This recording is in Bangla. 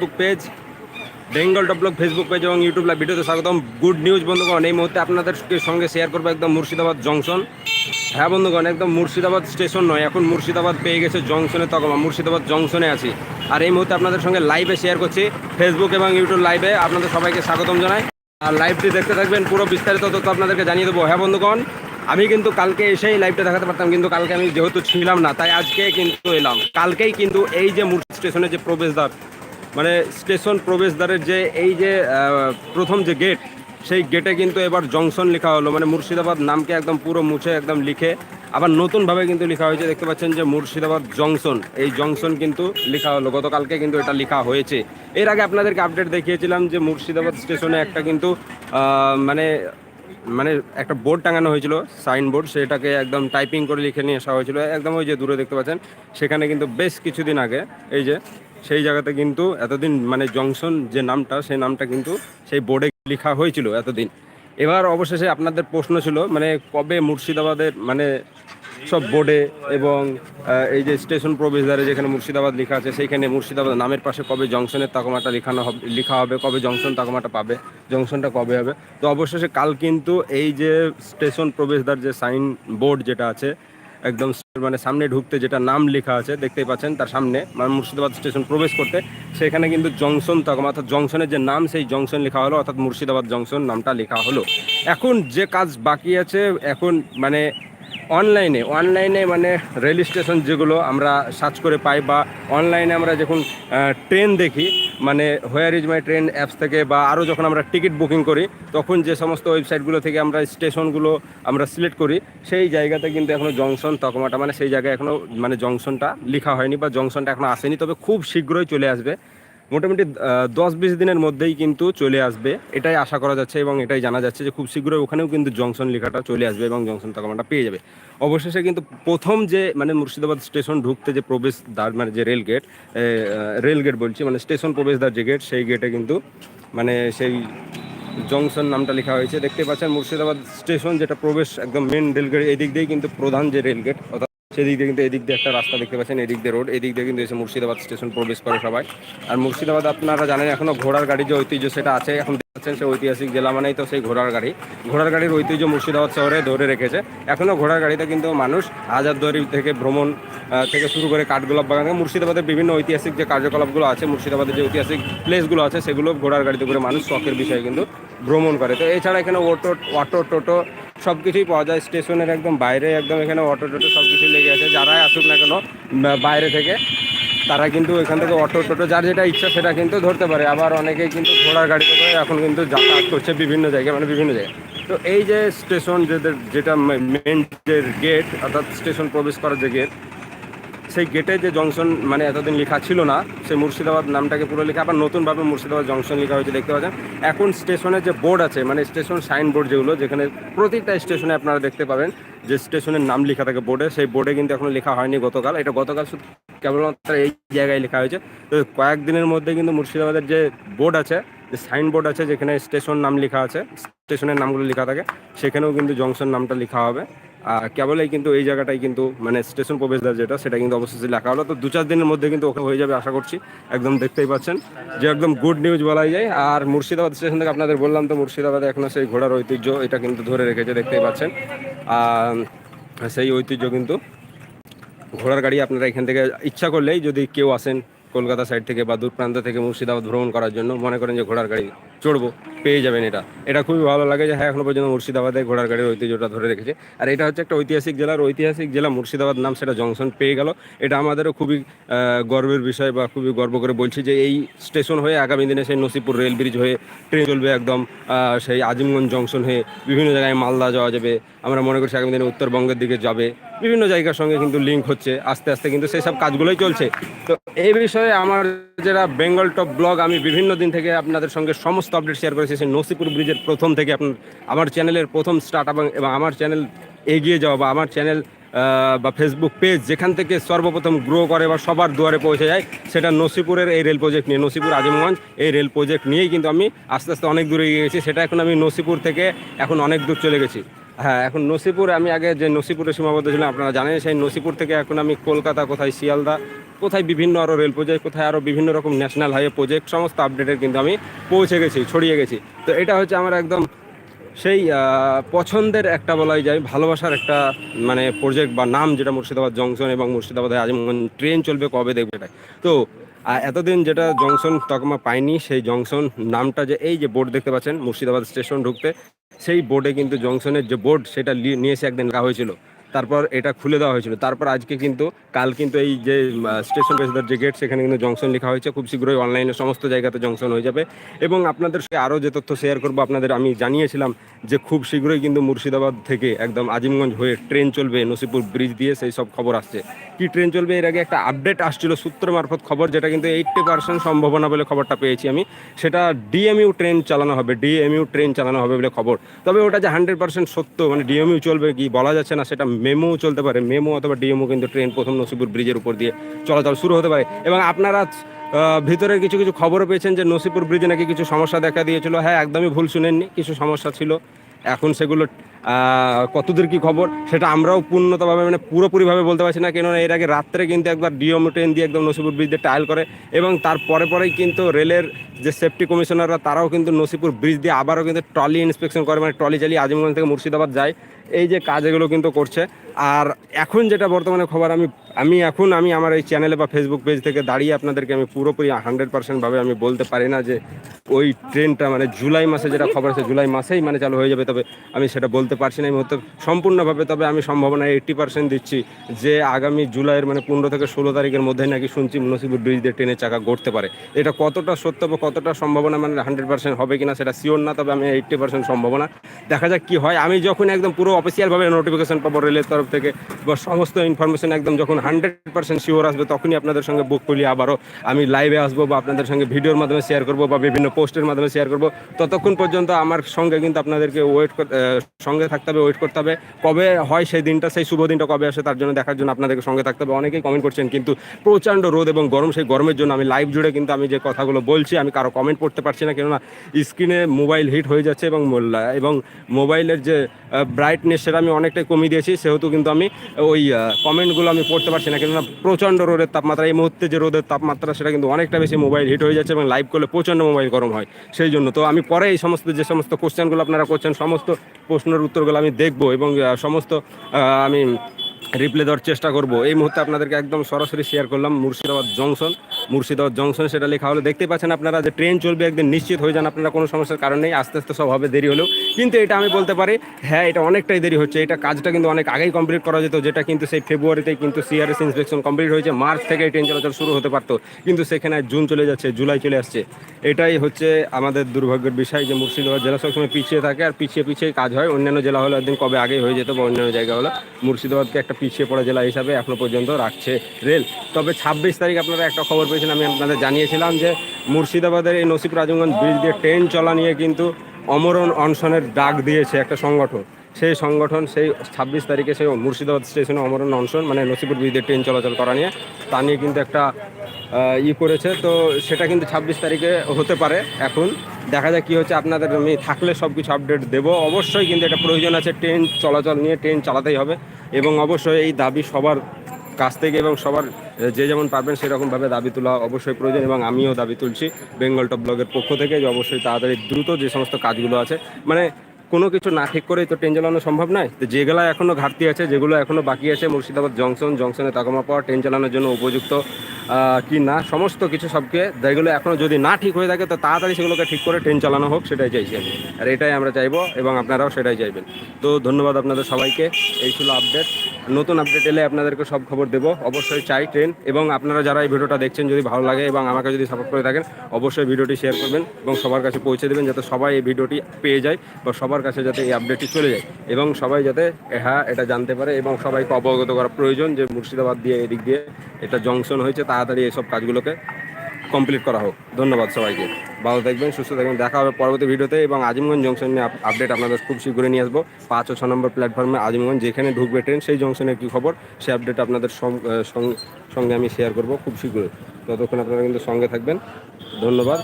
ফেসবুক পেজ বেঙ্গল ডব্লগ ফেসবুক পেজ এবং ইউটিউব লাইভ ভিডিওতে স্বাগতম। গুড নিউজ বন্ধুগণ, এই মুহূর্তে আপনাদের সঙ্গে শেয়ার করব একদম মুর্শিদাবাদ জংশন হ্যাঁ বন্ধুগণ, একদম মুর্শিদাবাদ স্টেশন নয়, এখন মুর্শিদাবাদ পেয়ে গেছে জংশনে তকমা, মুর্শিদাবাদ জংশনে আছি। আর এই মুহূর্তে আপনাদের সঙ্গে লাইভে শেয়ার করছি ফেসবুক এবং ইউটিউব লাইভে আপনাদের সবাইকে স্বাগতম জানাই। আর লাইভটি দেখতে থাকবেন, পুরো বিস্তারিত তথ্য আপনাদেরকে জানিয়ে দেবো। হ্যাঁ বন্ধুগণ, আমি কিন্তু কালকে এসেই লাইভটা দেখাতে পারতাম, কিন্তু কালকে আমি যেহেতু ছিলাম না, তাই আজকে কিন্তু এলাম। কালকেই কিন্তু এই যে মুর্শিদ স্টেশনে যে প্রবেশদ্বার মানে স্টেশন প্রবেশদ্বারের যে এই যে প্রথম যে গেট সেই গেটে কিন্তু এবার জংশন লেখা হলো। মানে মুর্শিদাবাদ নামকে একদম পুরো মুছে একদম লিখে, আবার নতুনভাবে কিন্তু লেখা হয়েছে, দেখতে পাচ্ছেন যে মুর্শিদাবাদ জংশন। এই জংশন কিন্তু লেখা হলো, গতকালকে কিন্তু এটা লেখা হয়েছে। এর আগে আপনাদেরকে আপডেট দেখিয়েছিলাম যে মুর্শিদাবাদ স্টেশনে একটা কিন্তু মানে মানে একটা বোর্ড টাঙানো হয়েছিল সাইন বোর্ড সেটাকে একদম টাইপিং করে লিখে নিয়ে আসা হয়েছিল। একদম ওই যে দূরে দেখতে পাচ্ছেন, সেখানে কিন্তু বেশ কিছুদিন আগে, এই যে সেই জায়গাতে কিন্তু এতদিন মানে জংশন যে নামটা, সেই নামটা কিন্তু সেই বোর্ডে লেখা হয়েছিল এতদিন। এবার অবশেষে আপনাদের প্রশ্ন ছিল মানে কবে মুর্শিদাবাদের মানে সব বোর্ডে এবং এই যে স্টেশন প্রবেশদ্বারে যেখানে মুর্শিদাবাদ লেখা আছে, সেইখানে মুর্শিদাবাদ নামের পাশে কবে জংশনের তাকমাটা লেখানো হবে, লেখা হবে, কবে জংশন তাকমাটা পাবে, জংশনটা কবে হবে? তো অবশেষে কাল কিন্তু এই যে স্টেশন প্রবেশদ্বার যে সাইন বোর্ড যেটা আছে একদম মানে সামনে ঢুকতে যেটা নাম লেখা আছে, দেখতেই পাচ্ছেন তার সামনে মানে মুর্শিদাবাদ স্টেশন প্রবেশ করতে। সেখানে কিন্তু জংশন তখন অর্থাৎ জংশনের যে নাম, সেই জংশন লেখা হলো, অর্থাৎ মুর্শিদাবাদ জংশন নামটা লেখা হলো। এখন যে কাজ বাকি আছে, এখন মানে অনলাইনে অনলাইনে মানে রেল স্টেশন যেগুলো আমরা সার্চ করে পাই বা অনলাইনে আমরা যখন ট্রেন দেখি মানে where is my train apps থেকে বা আরও যখন আমরা টিকিট বুকিং করি, তখন যে সমস্ত ওয়েবসাইটগুলো থেকে আমরা স্টেশনগুলো আমরা সিলেক্ট করি, সেই জায়গাতে কিন্তু এখনও জংশন তকমাটা মানে সেই জায়গায় এখনও মানে জংশনটা লেখা হয়নি বা জংশনটা এখনও আসেনি, তবে খুব শীঘ্রই চলে আসবে। মোটামুটি দশ বিশ দিনের মধ্যেই কিন্তু চলে আসবে। এটাই আশা করা যাচ্ছে এবং এটাই জানা যাচ্ছে যে খুব শীঘ্রই ওখানেও কিন্তু জংশন লেখাটা চলে আসবে এবং জংশন তকমাটা পেয়ে যাবে। অবশেষে কিন্তু প্রথম যে মানে মুর্শিদাবাদ স্টেশন ঢুকতে যে প্রবেশ দ্বার মানে যে রেল গেট রেল গেট বলছি মানে স্টেশন প্রবেশদ্বার যে গেট, সেই গেটে কিন্তু মানে সেই জংশন নামটা লেখা হয়েছে। দেখতে পাচ্ছেন মুর্শিদাবাদ স্টেশন যেটা প্রবেশ, একদম মেন রেলগেট এদিক দিয়েই কিন্তু প্রধান যে রেলগেট অর্থাৎ সেদিক দিয়ে কিন্তু এদিক দিয়ে একটা রাস্তা দেখতে পাচ্ছেন, এদিক দিয়ে রোড, এদিক দিয়ে কিন্তু এসে মুর্শিদাবাদ স্টেশন প্রবেশ করে সবাই। আর মুর্শিদাবাদ আপনারা জানেন এখনও ঘোড়ার গাড়ি যে ঐতিহ্য সেটা আছে, এখন দেখছেন সে ঐতিহাসিক জেলা মানেই তো সেই ঘোড়ার গাড়ি। ঘোড়ার গাড়ির ঐতিহ্য মুর্শিদাবাদ শহরে ধরে রেখেছে। এখনও ঘোড়ার গাড়িতে কিন্তু মানুষ হাজারদুয়ারি থেকে ভ্রমণ থেকে শুরু করে কাঠগোলাপ বাগান মুর্শিদাবাদের বিভিন্ন ঐতিহাসিক যে কার্যকলাপগুলো আছে, মুর্শিদাবাদের যে ঐতিহাসিক প্লেসগুলো আছে, সেগুলো ঘোড়ার গাড়িতে করে মানুষ শখের বিষয়ে কিন্তু ভ্রমণ করে। তো এছাড়া এখানে অটো অটো, টোটো সব কিছুই পাওয়া যায়। স্টেশনের একদম বাইরে, একদম এখানে অটো টোটো সব কিছু লেগে আছে। যারাই আসুক না কেন বাইরে থেকে, তারা কিন্তু এখান থেকে অটো টোটো, যার যেটা ইচ্ছা সেটা কিন্তু ধরতে পারে। আবার অনেকে কিন্তু ঘোড়ার গাড়িতে করে এখন কিন্তু যাতায়াত করছে বিভিন্ন জায়গায় মানে বিভিন্ন জায়গায়। তো এই যে স্টেশন যেটা মেন যে গেট অর্থাৎ স্টেশন প্রবেশ করার যে গেট সেই গেটে যে জংশন মানে এতদিন লেখা ছিল না, সেই মুর্শিদাবাদ নামটাকে পুরো লেখা, আবার নতুনভাবে মুর্শিদাবাদ জংশন লেখা হয়েছে, দেখতে পাচ্ছেন। এখন স্টেশনের যে বোর্ড আছে মানে স্টেশন সাইন বোর্ড যেগুলো, যেখানে প্রতিটা স্টেশনে আপনারা দেখতে পাবেন যে স্টেশনের নাম লেখা থাকে বোর্ডে সেই বোর্ডে কিন্তু এখনও লেখা হয়নি গতকাল। এটা গতকাল শুধু কেবলমাত্র এই জায়গায় লেখা হয়েছে। তো কয়েকদিনের মধ্যে কিন্তু মুর্শিদাবাদের যে বোর্ড আছে, যে সাইন বোর্ড আছে, যেখানে স্টেশন নাম লেখা আছে স্টেশনের নামগুলো লেখা থাকে, সেখানেও কিন্তু জংশন নামটা লেখা হবে। কেবলই কিন্তু এই জায়গাটাই কিন্তু মানে স্টেশন প্রবেশদ্বার যেটা, সেটা কিন্তু অবশ্যই লেখা হলো। তো দু চার দিনের মধ্যে কিন্তু ওখানে হয়ে যাবে আশা করছি। একদম দেখতেই পাচ্ছেন যে একদম গুড নিউজ বলাই যায়। আর মুর্শিদাবাদ স্টেশন থেকে আপনাদের বললাম তো, মুর্শিদাবাদে এখনও সেই ঘোড়ার ঐতিহ্য এটা কিন্তু ধরে রেখেছে, দেখতেই পাচ্ছেন। সেই ঐতিহ্য কিন্তু ঘোড়ার গাড়ি আপনারা এখান থেকে ইচ্ছা করলেই যদি কেউ আসেন কলকাতা সাইড থেকে বা দূর প্রান্ত থেকে মুর্শিদাবাদ ভ্রমণ করার জন্য মনে করেন যে ঘোড়ার গাড়ি চড়বো, পেয়ে যাবেন এটা। এটা খুবই ভালো লাগে যে হ্যাঁ এখনও পর্যন্ত মুর্শিদাবাদে ঘোড়ার গাড়ির ঐতিহ্যটা ধরে রেখেছে। আর এটা হচ্ছে একটা ঐতিহাসিক জেলার ঐতিহাসিক জেলা মুর্শিদাবাদ নাম সেটা জংশন পেয়ে গেল। এটা আমাদেরও খুবই গর্বের বিষয় বা খুবই গর্ব করে বলছি যে এই স্টেশন হয়ে আগামী দিনে সেই নসিপুর রেল ব্রিজ হয়ে ট্রেন চলবে একদম সেই আজিমগঞ্জ জংশন হয়ে বিভিন্ন জায়গায় মালদা যাওয়া যাবে। আমরা মনে করছি আগামী দিনে উত্তরবঙ্গের দিকে যাবে। বিভিন্ন জায়গার সঙ্গে কিন্তু লিঙ্ক হচ্ছে। আস্তে আস্তে কিন্তু সেই সব কাজগুলোই চলছে। তো এই বিষয়ে আমার যারা বেঙ্গল টপ ব্লগ, আমি বিভিন্ন দিন থেকে আপনাদের সঙ্গে সমস্ত আপডেট শেয়ার করেছি। সেই নসিপুর ব্রিজের প্রথম থেকে আপনার, আমার চ্যানেলের প্রথম স্টার্ট এবং এবং আমার চ্যানেল এগিয়ে যাওয়া বা আমার চ্যানেল বা ফেসবুক পেজ যেখান থেকে সর্বপ্রথম গ্রো করে বা সবার দুয়ারে পৌঁছে যায়, সেটা নসিপুরের এই রেল প্রজেক্ট নিয়ে, নসিপুর আজিমগঞ্জ এই রেল প্রজেক্ট নিয়েই কিন্তু আমি আস্তে আস্তে অনেক দূরে এগিয়ে গেছি। সেটা এখন আমি নসিপুর থেকে এখন অনেক দূর চলে গেছি। হ্যাঁ এখন নসিপুর, আমি আগে যে নসিপুরে সীমাবদ্ধ ছিলাম, আপনারা জানেন, সেই নসিপুর থেকে এখন আমি কলকাতা, কোথায়, শিয়ালদা কোথায় বিভিন্ন আরও রেল প্রজেক্ট কোথায় আরও বিভিন্ন রকম ন্যাশনাল হাইওয়ে প্রজেক্ট সমস্ত আপডেটের কিন্তু আমি পৌঁছে গেছি, ছড়িয়ে গেছি। তো এটা হচ্ছে আমার একদম সেই পছন্দের একটা বলাই যায়, ভালোবাসার একটা মানে প্রজেক্ট বা নাম যেটা মুর্শিদাবাদ জংশন এবং মুর্শিদাবাদে আজিমগঞ্জ ট্রেন চলবে কবে দেখবে এটা তো এতদিন যেটা জংশন তকমা পাইনি, সেই জংশন নামটা যে এই যে বোর্ড দেখতে পাচ্ছেন, মুর্শিদাবাদ স্টেশন ঢুকতে, সেই বোর্ডে কিন্তু জংশনের যে বোর্ড সেটা নিয়ে এসে একদিন লেখা হয়েছিল। তারপর এটা খুলে দেওয়া হয়েছিল। তারপর আজকে কিন্তু, কাল কিন্তু এই যে স্টেশন বেসদার যে গেট সেখানে কিন্তু জংশন লেখা হয়েছে। খুব শীঘ্রই অনলাইনে সমস্ত জায়গাতে জংশন হয়ে যাবে। এবং আপনাদের সঙ্গে আরও যে তথ্য শেয়ার করব, আপনাদের আমি জানিয়েছিলাম যে খুব শীঘ্রই কিন্তু মুর্শিদাবাদ থেকে একদম আজিমগঞ্জ হয়ে ট্রেন চলবে নসিপুর ব্রিজ দিয়ে, সেই সব খবর আসছে। কি ট্রেন চলবে, এর আগে একটা আপডেট আসছিল সূত্র মারফত খবর, যেটা কিন্তু এইট্টি পার্সেন্ট সম্ভাবনা বলে খবরটা পেয়েছি আমি। সেটা ডিএমইউ ট্রেন চালানো হবে ডিএমইউ ট্রেন চালানো হবে বলে খবর। তবে ওটা যে হান্ড্রেড পার্সেন্ট সত্য মানে ডিএমইউ চলবে কি বলা যাচ্ছে না, সেটা মেমো চলতে পারে, মেমো অথবা ডিএমও কিন্তু ট্রেন প্রথম নসিপুর ব্রিজের উপর দিয়ে চলাচল শুরু হতে পারে। এবং আপনারা ভিতরে কিছু কিছু খবরও পেয়েছেন যে নসিপুর ব্রিজে নাকি কিছু সমস্যা দেখা দিয়েছিল। হ্যাঁ একদমই ভুল শুনেননি, কিছু সমস্যা ছিল। এখন সেগুলো কতদূর কি খবর সেটা আমরাও পূর্ণতভাবে মানে পুরোপুরিভাবে বলতে পারছি না, কেননা এর আগে রাত্রে কিন্তু একবার ডিওম ট্রেন দিয়ে একদম নসিপুর ব্রিজ দিয়ে টায়াল করে এবং তার পরে পরেই কিন্তু রেলের যে সেফটি কমিশনাররা তারাও কিন্তু নসিপুর ব্রিজ দিয়ে আবারও কিন্তু ট্রলি ইন্সপেকশন করে মানে ট্রলি চালিয়ে আজিমগঞ্জ থেকে মুর্শিদাবাদ যায়। এই যে কাজ এগুলো কিন্তু করছে। আর এখন যেটা বর্তমানে খবর, আমি আমি এখন, আমি আমার এই চ্যানেলে বা ফেসবুক পেজ থেকে দাঁড়িয়ে আপনাদেরকে আমি পুরোপুরি হান্ড্রেড পার্সেন্টভাবে আমি বলতে পারি না যে ওই ট্রেনটা মানে জুলাই মাসে যেটা খবর আছে, জুলাই মাসেই মানে চালু হয়ে যাবে, তবে আমি সেটা বলতে পারছি না এই মুহূর্তে সম্পূর্ণভাবে, তবে আমি সম্ভাবনা এইট্টি পার্সেন্ট দিচ্ছি যে আগামী জুলাইয়ের মানে পনেরো থেকে ষোলো তারিখের মধ্যে নাকি শুনছি নসিবুর ব্রিজ দিয়ে ট্রেনের চাকা গড়তে পারে। এটা কতটা সত্য বা কতটা সম্ভাবনা মানে হান্ড্রেড পার্সেন্ট হবে কিনা সেটা শিওর না, তবে আমি এইট্টি পার্সেন্ট সম্ভাবনা। দেখা যাক কি হয়। আমি যখন একদম পুরো অফিসিয়ালভাবে নোটিফিকেশন পাবো রেলের তরফ থেকে। বা সমস্ত ইনফরমেশন একদম যখন হান্ড্রেড পার্সেন্ট শিওর আসবে, তখনই আপনাদের সঙ্গে বুক করলে আবারও আমি লাইভে আসব বা আপনাদের সঙ্গে ভিডিওর মাধ্যমে শেয়ার করব বা বিভিন্ন পোস্টের মাধ্যমে শেয়ার করব। ততক্ষণ পর্যন্ত আমার সঙ্গে কিন্তু আপনাদেরকে ওয়েট সঙ্গে থাকতে হবে ওয়েট করতে হবে। কবে হয় সেই দিনটা, সেই শুভ দিনটা কবে আসে তার জন্য দেখার জন্য আপনাদেরকে সঙ্গে থাকতে হবে। অনেকেই কমেন্ট করছেন, কিন্তু প্রচণ্ড রোদ এবং গরম, সেই গরমের জন্য আমি লাইভ জুড়ে কিন্তু আমি যে কথাগুলো বলছি, আমি কারও কমেন্ট পড়তে পারছি না। কেননা স্ক্রিনে মোবাইল হিট হয়ে যাচ্ছে এবং এবং মোবাইলের যে ব্রাইটনেস সেটা আমি অনেকটাই কমিয়ে দিয়েছি। সেহেতু কিন্তু আমি ওই কমেন্টগুলো আমি পড়তে পারছি না। কেননা প্রচণ্ড রোদের তাপমাত্রা, এই মুহূর্তে যে রোদের তাপমাত্রা, সেটা কিন্তু অনেকটা বেশি মোবাইল হিট হয়ে যাচ্ছে এবং লাইভ করলে প্রচণ্ড মোবাইল গরম হয়। সেই জন্য তো আমি পরে এই সমস্ত, যে সমস্ত কোশ্চেনগুলো আপনারা করছেন, সমস্ত প্রশ্নের উত্তরগুলো আমি দেখব এবং সমস্ত আমি রিপ্লে দেওয়ার চেষ্টা করব। এই মুহূর্তে আপনাদেরকে একদম সরাসরি শেয়ার করলাম মুর্শিদাবাদ জংশন মুর্শিদাবাদ জংশন সেটা লেখা হলো। দেখতে পাচ্ছেন আপনারা যে ট্রেন চলবে একদিন, নিশ্চিত হয়ে যান আপনারা, কোনো সমস্যার কারণ নেই। আস্তে আস্তে সব হবে, দেরি হলেও। কিন্তু এটা আমি বলতে পারি হ্যাঁ এটা অনেকটাই দেরি হচ্ছে। এটা কাজটা কিন্তু অনেক আগেই কমপ্লিট করা যেত, যেটা কিন্তু সেই ফেব্রুয়ারিতেই কিন্তু সিআরএস ইন্সপেকশন কমপ্লিট হয়েছে। মার্চ থেকে ট্রেন চলাচল শুরু হতে পারতো। কিন্তু সেখানে জুন চলে যাচ্ছে জুলাই চলে আসছে। এটাই হচ্ছে আমাদের দুর্ভাগ্যের বিষয় যে মুর্শিদাবাদ জেলা সবসময় পিছিয়ে থাকে আর পিছিয়ে পিছিয়ে কাজ হয়। অন্যান্য জেলা হলো একদিন কবে আগেই হয়ে যেত বা অন্যান্য জায়গা হলো। মুর্শিদাবাদকে একটা পিছিয়ে পড়া জেলা হিসাবে এখনও পর্যন্ত রাখছে রেল। তবে ছাব্বিশ তারিখ আপনারা একটা খবর পেয়েছেন আমি আপনাদের জানিয়েছিলাম যে মুর্শিদাবাদের এই নসিব রাজগঞ্জ ব্রিজ দিয়ে ট্রেন চলা নিয়ে কিন্তু অমরণ অনশনের ডাক দিয়েছে একটা সংগঠন। সেই সংগঠন সেই ছাব্বিশ তারিখে সেই মুর্শিদাবাদ স্টেশনে অমরণ অনশন মানে নসিপুর ব্রিজ দিয়ে ট্রেন চলাচল করা নিয়ে, তা নিয়ে কিন্তু একটা ই করেছে। তো সেটা কিন্তু ছাব্বিশ তারিখে হতে পারে এখন। দেখা যাক কী হচ্ছে, আপনাদের আমি থাকলে সব কিছু আপডেট দেবো। অবশ্যই কিন্তু এটা প্রয়োজন আছে, ট্রেন চলাচল নিয়ে, ট্রেন চালাতেই হবে। এবং অবশ্যই এই দাবি সবার কাছ থেকে এবং সবার যে যেমন পারবেন সেরকমভাবে দাবি তোলা অবশ্যই প্রয়োজন এবং আমিও দাবি তুলছি বেঙ্গল টপ ব্লগের পক্ষ থেকে যে অবশ্যই তাড়াতাড়ি দ্রুত যে সমস্ত কাজগুলো আছে। মানে কোনো কিছু না ঠিক করেই তো ট্রেন চালানো সম্ভব নয়। তো যেগুলো এখনও ঘাটতি আছে, যেগুলো এখনও বাকি আছে, মুর্শিদাবাদ জংশন, জংশনে তাকমা পাওয়া ট্রেন চালানোর জন্য উপযুক্ত কি না, সমস্ত কিছু সবকে যেগুলো এখনও যদি না ঠিক হয়ে থাকে, তো তাড়াতাড়ি সেগুলোকে ঠিক করে ট্রেন চালানো হোক, সেটাই চাইছি আমি। আর এটাই আমরা চাইব এবং আপনারাও সেটাই চাইবেন। তো ধন্যবাদ আপনাদের সবাইকে। এই ছিল আপডেট। নতুন আপডেট এলে আপনাদেরকে সব খবর দেবো। অবশ্যই চাই ট্রেন এবং আপনারা যারা এই ভিডিওটা দেখছেন, যদি ভালো লাগে এবং আমাকে যদি সাপোর্ট করে থাকেন, অবশ্যই ভিডিওটি শেয়ার করবেন এবং সবার কাছে পৌঁছে দেবেন যাতে সবাই এই ভিডিওটি পেয়ে যায় বা সবার কাছে যাতে এই আপডেটটি চলে যায় এবং সবাই যাতে হ্যাঁ এটা জানতে পারে এবং সবাইকে অবগত করা প্রয়োজন যে মুর্শিদাবাদ দিয়ে, এদিক দিয়ে এটা জংশন হয়েছে তাড়াতাড়ি এইসব কাজগুলোকে কমপ্লিট করা হোক। ধন্যবাদ সবাইকে। ভালো থাকবেন, সুস্থ থাকবেন। দেখা হবে পরবর্তী ভিডিওতে এবং আজিমগঞ্জ জংশন নিয়ে আপডেট আপনাদের খুব শীঘ্রই নিয়ে আসব। পাঁচ ও ছ নম্বর প্ল্যাটফর্মে আজিমগঞ্জ যেখানে ঢুকবে ট্রেন সেই জংশনের কী খবর সেই আপডেট আপনাদের সঙ্গে আমি শেয়ার করব খুব শীঘ্রই। ততক্ষণ আপনারা কিন্তু সঙ্গে থাকবেন। ধন্যবাদ।